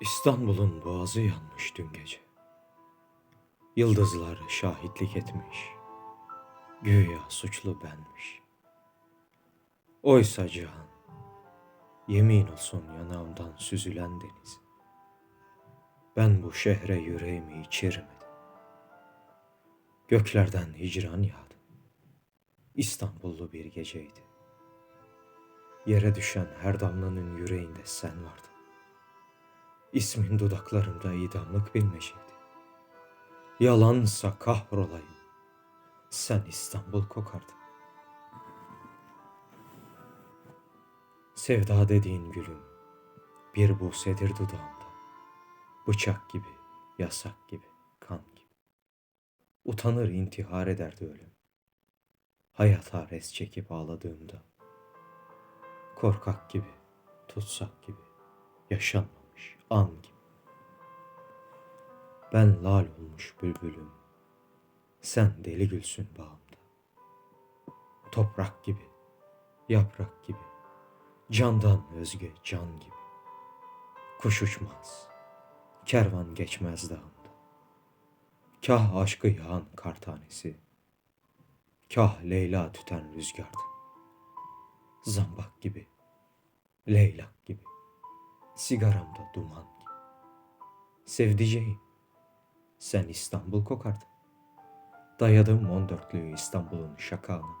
İstanbul'un boğazı yanmış dün gece. Yıldızlar şahitlik etmiş. Güya suçlu benmiş. Oysa cihan, yemin olsun yanağımdan süzülen deniz. Ben bu şehre yüreğimi içirmedim. Göklerden hicran yağdı. İstanbullu bir geceydi. Yere düşen her damlanın yüreğinde sen vardın. İsmin dudaklarımda idamlık bilmeceydi. Yalansa kahrolayım. Sen İstanbul kokardın. Sevda dediğin gülüm bir busedir dudağımda. Bıçak gibi, yasak gibi, kan gibi. Utanır intihar ederdi ölüm. Hayata res çekip ağladığımda. Korkak gibi, tutsak gibi, yaşanmamış an gibi. Ben lal olmuş bülbülüm, sen deli gülsün bağımda. Toprak gibi, yaprak gibi, candan özge can gibi. Kuş uçmaz, kervan geçmez dağımda. Kah aşkı yağan kar tanesi, kah Leyla tüten rüzgardı. Zambak gibi, leylak gibi, sigaramda duman. Sevdiceğim, sen İstanbul kokardın. Dayadım on dörtlüğü İstanbul'un şakağına.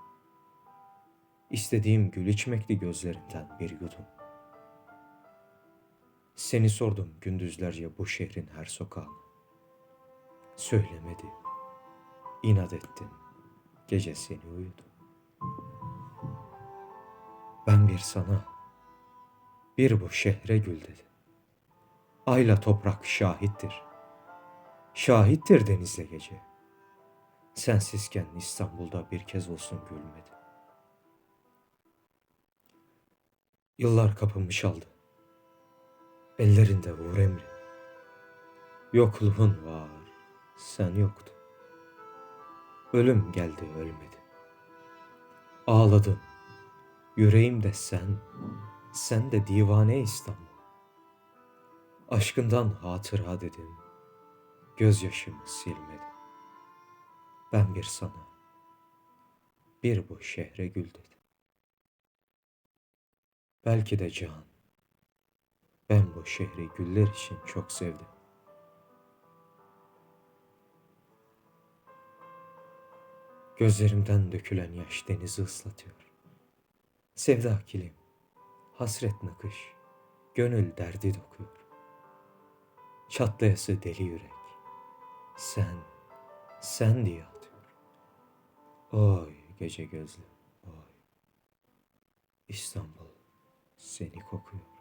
İstediğim gül içmekti gözlerinden bir yudum. Seni sordum gündüzlerce bu şehrin her sokağına. Söylemedi, inat ettin, gece seni uyudum. Ben bir sana, bir bu şehre gül dedim. Ayla toprak şahittir. Şahittir denizle gece. Sensizken İstanbul'da bir kez olsun gülmedi. Yıllar kapımı çaldı. Ellerinde vur emri. Yokluğun var, sen yoktun. Ölüm geldi ölmedi. Ağladım. Yüreğimde sen, sen de divane İstanbul. Aşkından hatıra dedim. Gözyaşımı silmedim. Ben bir sana, bir bu şehre gül dedim. Belki de can, ben bu şehri güller için çok sevdim. Gözlerimden dökülen yaş denizi ıslatıyor. Sevda kilim, hasret nakış, gönül derdi dokuyor. Çatlayası deli yürek, sen, sen diye atıyor. Oy gece gözlü, oy. İstanbul seni kokuyor.